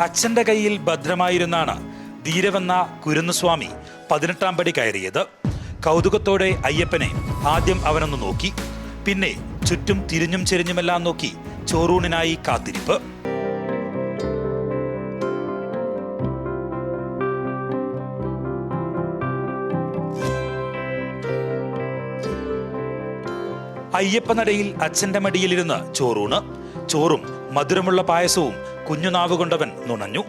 അച്ഛന്റെ കയ്യിൽ ഭദ്രമായിരുന്നാണ് ധീരവെന്ന കുരുന്നുസ്വാമി പതിനെട്ടാം പടി കയറിയത്. കൗതുകത്തോടെ അയ്യപ്പനെ ആദ്യം അവനൊന്ന് നോക്കി പിന്നെ ചുറ്റും തിരിഞ്ഞും ചെരിഞ്ഞുമെല്ലാം നോക്കി ചോറൂണിനായി കാത്തിരിപ്പ്. അയ്യപ്പനടയിൽ അച്ഛന്റെ മടിയിലിരുന്ന് ചോറൂണ്. ചോറും മധുരമുള്ള പായസവും കുഞ്ഞുനാവ് കൊണ്ടവൻ നുണഞ്ഞു.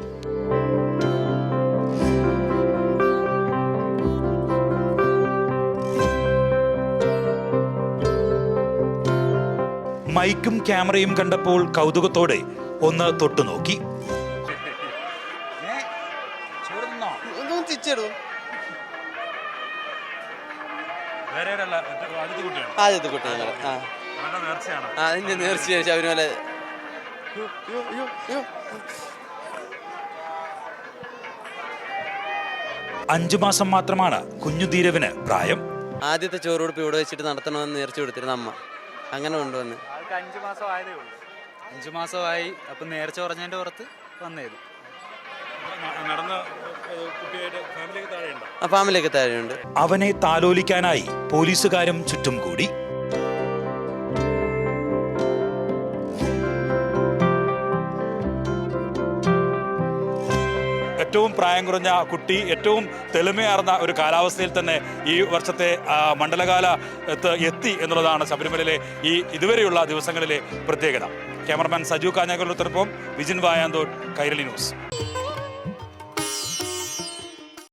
മൈക്കും ക്യാമറയും കണ്ടപ്പോൾ കൗതുകത്തോടെ ഒന്ന് തൊട്ടു നോക്കി. ആദ്യത്തെ കുട്ടി ഞങ്ങൾ ആ. ആ അതിന്റെ നേർച്ച ശബരിമല യ്യോ, യ്യോ, യ്യോ, യ്യോ. അഞ്ചു മാസം മാത്രമാണ് കുഞ്ഞു ധീരവിന് പ്രായം. ആദ്യത്തെ ചോറുകൊടുപ്പ് ഇവിടെ വെച്ചിട്ട് നടത്തണമെന്ന് നേർച്ചു കൊടുത്തിരുന്ന അമ്മ. അങ്ങനെ കൊണ്ടുവന്ന്. അഞ്ചു അഞ്ച് മാസം ആയതേ ഉള്ളൂ. അഞ്ച് മാസമായി അപ്പം നേർച്ച പറഞ്ഞതിന്റെ പുറത്ത് വന്നേത് ആ ഫാമിലിയൊക്കെ താഴെയുണ്ട്. അവനെ താലോലിക്കാനായി പോലീസുകാരും ചുറ്റും കൂടി. ഏറ്റവും പ്രായം കുറഞ്ഞ കുട്ടി ഏറ്റവും തെളിമയാർന്ന ഒരു കാലാവസ്ഥയിൽ തന്നെ ഈ വർഷത്തെ മണ്ഡലകാല എത്തി എന്നുള്ളതാണ് ശബരിമലയിലെ ഈ ഇതുവരെയുള്ള ദിവസങ്ങളിലെ പ്രത്യേകത. ക്യാമറമാൻ സജു കാഞ്ഞാകുളത്തിനൊപ്പം വിജിൻ വായാന്തോട് കൈരളി ന്യൂസ്.